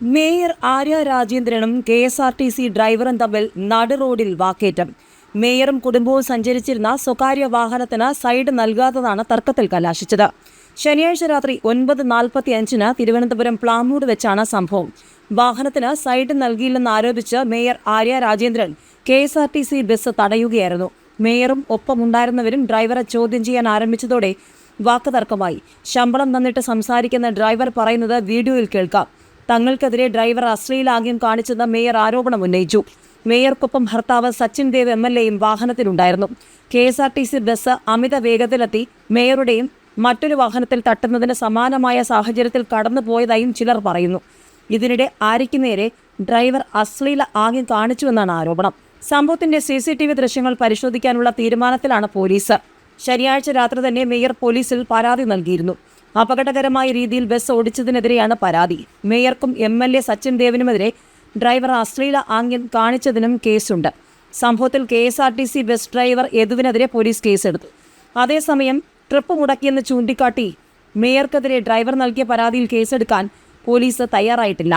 Mayor Arya രാജേന്ദ്രനും K S R T C ഡ്രൈവറും തമ്മിൽ നടു റോഡിൽ വാക്കേറ്റം. മേയറും കുടുംബവും സഞ്ചരിച്ചിരുന്ന സ്വകാര്യ വാഹനത്തിന് സൈഡ് നൽകാത്തതാണ് തർക്കത്തിൽ കലാശിച്ചത്. ശനിയാഴ്ച രാത്രി ഒൻപത് നാൽപ്പത്തി അഞ്ചിന് തിരുവനന്തപുരം പ്ലാമൂട് വെച്ചാണ് സംഭവം. വാഹനത്തിന് സൈഡ് നൽകിയില്ലെന്ന് ആരോപിച്ച് mayor Arya Rajendran K S R T C bus തടയുകയായിരുന്നു. മേയറും ഒപ്പമുണ്ടായിരുന്നവരും ഡ്രൈവറെ ചോദ്യം ചെയ്യാൻ ആരംഭിച്ചതോടെ വാക്കുതർക്കമായി ശമ്പളം തന്നിട്ട് സംസാരിക്കുന്ന ഡ്രൈവർ പറയുന്നത് വീഡിയോയിൽ കേൾക്കാം. തങ്ങൾക്കെതിരെ ഡ്രൈവർ അശ്ലീലാംഗ്യം കാണിച്ചെന്ന മേയർ ആരോപണം ഉന്നയിച്ചു. മേയർക്കൊപ്പം ഭർത്താവ് സച്ചിൻ ദേവ് എം എൽ എയും വാഹനത്തിലുണ്ടായിരുന്നു. K S R T C bus അമിത വേഗത്തിലെത്തി മേയറുടെയും മറ്റൊരു വാഹനത്തിൽ തട്ടുന്നതിന് സമാനമായ സാഹചര്യത്തിൽ കടന്നുപോയതായും ചിലർ പറയുന്നു. ഇതിനിടെ ആര്യയ്ക്ക് നേരെ ഡ്രൈവർ അശ്ലീല ആംഗ്യം കാണിച്ചുവെന്നാണ് ആരോപണം. സംഭവത്തിന്റെ സി സി ടി വി ദൃശ്യങ്ങൾ പരിശോധിക്കാനുള്ള തീരുമാനത്തിലാണ് പോലീസ്. ശനിയാഴ്ച രാത്രി തന്നെ മേയർ പോലീസിൽ പരാതി നൽകിയിരുന്നു. അപകടകരമായ രീതിയിൽ ബസ് ഓടിച്ചതിനെതിരെയാണ് പരാതി. മേയർക്കും എം എൽ എ സച്ചിൻ ദേവിനുമെതിരെ ഡ്രൈവർ അശ്ലീല ആംഗ്യം കാണിച്ചതിനും കേസുണ്ട്. സംഭവത്തിൽ K S R T C bus driver യദുവിനെതിരെ police കേസെടുത്തു. അതേസമയം ട്രിപ്പ് മുടക്കിയെന്ന് ചൂണ്ടിക്കാട്ടി മേയർക്കെതിരെ ഡ്രൈവർ നൽകിയ പരാതിയിൽ കേസെടുക്കാൻ പോലീസ് തയ്യാറായിട്ടില്ല.